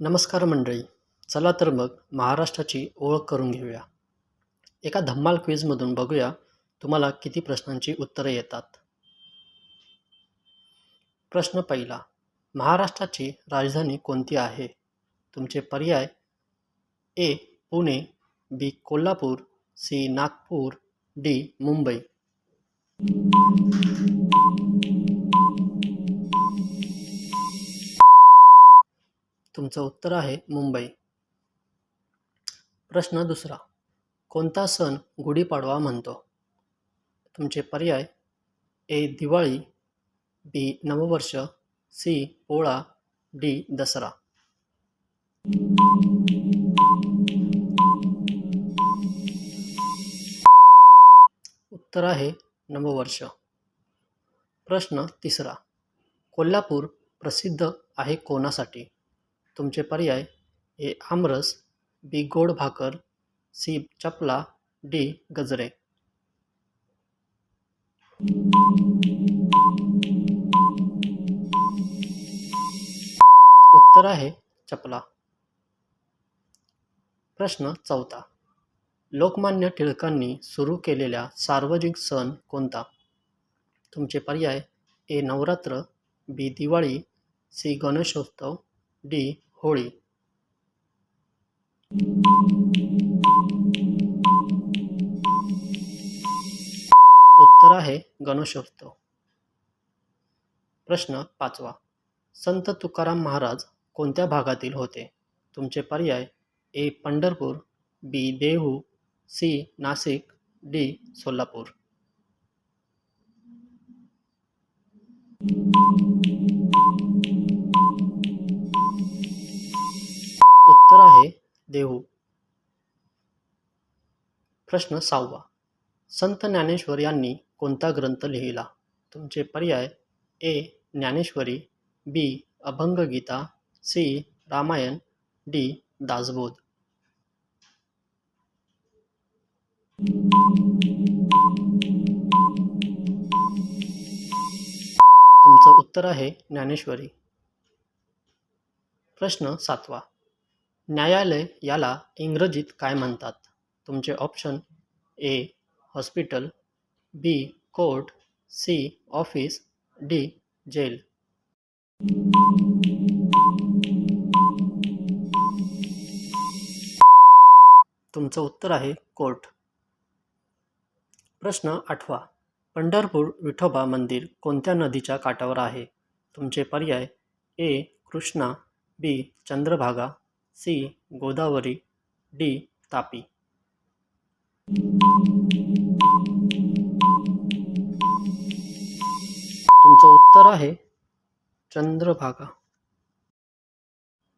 नमस्कार मंडळी चला तर मग महाराष्ट्राची ओळख करून घेऊया. एका धम्माल क्विजमधून बघूया तुम्हाला किती प्रश्नांची उत्तरे येतात. प्रश्न पहिला महाराष्ट्राची राजधानी कोणती आहे? तुमचे पर्याय A Pune B Kolhapur C Nagpur D Mumbai. तुमचं उत्तर आहे मुंबई. प्रश्न दुसरा. कोणता सण गुढीपाडवा म्हणतो? तुमचे पर्याय? ए. दिवाळी बी. नववर्ष सी. पोळा डी. दसरा. उत्तर आहे नववर्ष. प्रश्न तिसरा. कोल्हापूर प्रसिद्ध आहे कोणासाठी? तुमचे पर्याय ए आमरस बी गोड भाकर सी चपला डी गजरे. उत्तर आहे चपला. प्रश्न चौथा. लोकमान्य टिळकांनी सुरू केलेला सार्वजनिक सण कोणता? तुमचे पर्याय A Navratri B Diwali C Ganeshotsav D Holi. उत्तर आहे गणेशोत्सव. प्रश्न पाचवा. संत तुकाराम महाराज कोणत्या भागातील होते? तुमचे पर्याय A. Pandharpur B. Dehu C. Nashik D. Solapur. Dehu. प्रश्न सहावा. संत ज्ञानेश्वर यांनी कोणता ग्रंथ लिहिला? तुमचे पर्याय A Dnyaneshwari B Abhangageeta C Ramayan D Dasbodh. तुमचं उत्तर आहे ज्ञानेश्वरी. प्रश्न सातवा. न्यायालय याला इंग्रजीत काय म्हणतात? तुमचे option A hospital B court C office D jail तुमचं उत्तर आहे कोर्ट प्रश्न आठवा. पंढरपूर विठोबा मंदिर कोणत्या नदीच्या काठावर आहे? तुमचे पर्याय A Krishna B Chandrabhaga C. Godavari D. Tapi. तुमचं उत्तर आहे चंद्रभागा.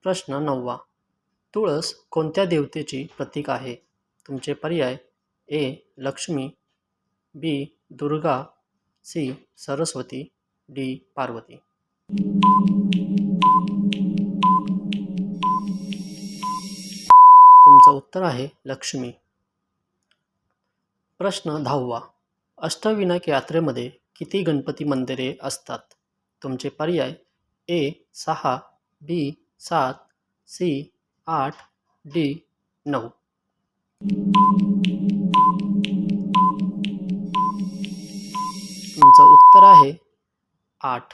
प्रश्न नववा. तुळस कोणत्या देवतेची प्रतीक आहे? तुमचे पर्याय A. Lakshmi B. Durga C. Saraswati D. Parvati. तुमचं उत्तर आहे लक्ष्मी. प्रश्न दहावा. अष्टविनायक यात्रेमध्ये किती गणपती मंदिरे असतात? तुमचे पर्याय ए सहा बी सात सी आठ डी नऊ. तुमचं उत्तर आहे आठ.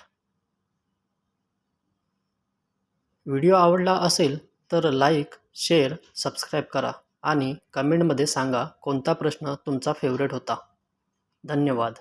व्हिडिओ आवडला असेल तर लाईक शेअर सबस्क्राईब करा आणि कमेंटमध्ये सांगा कोणता प्रश्न तुमचा फेवरेट होता. धन्यवाद.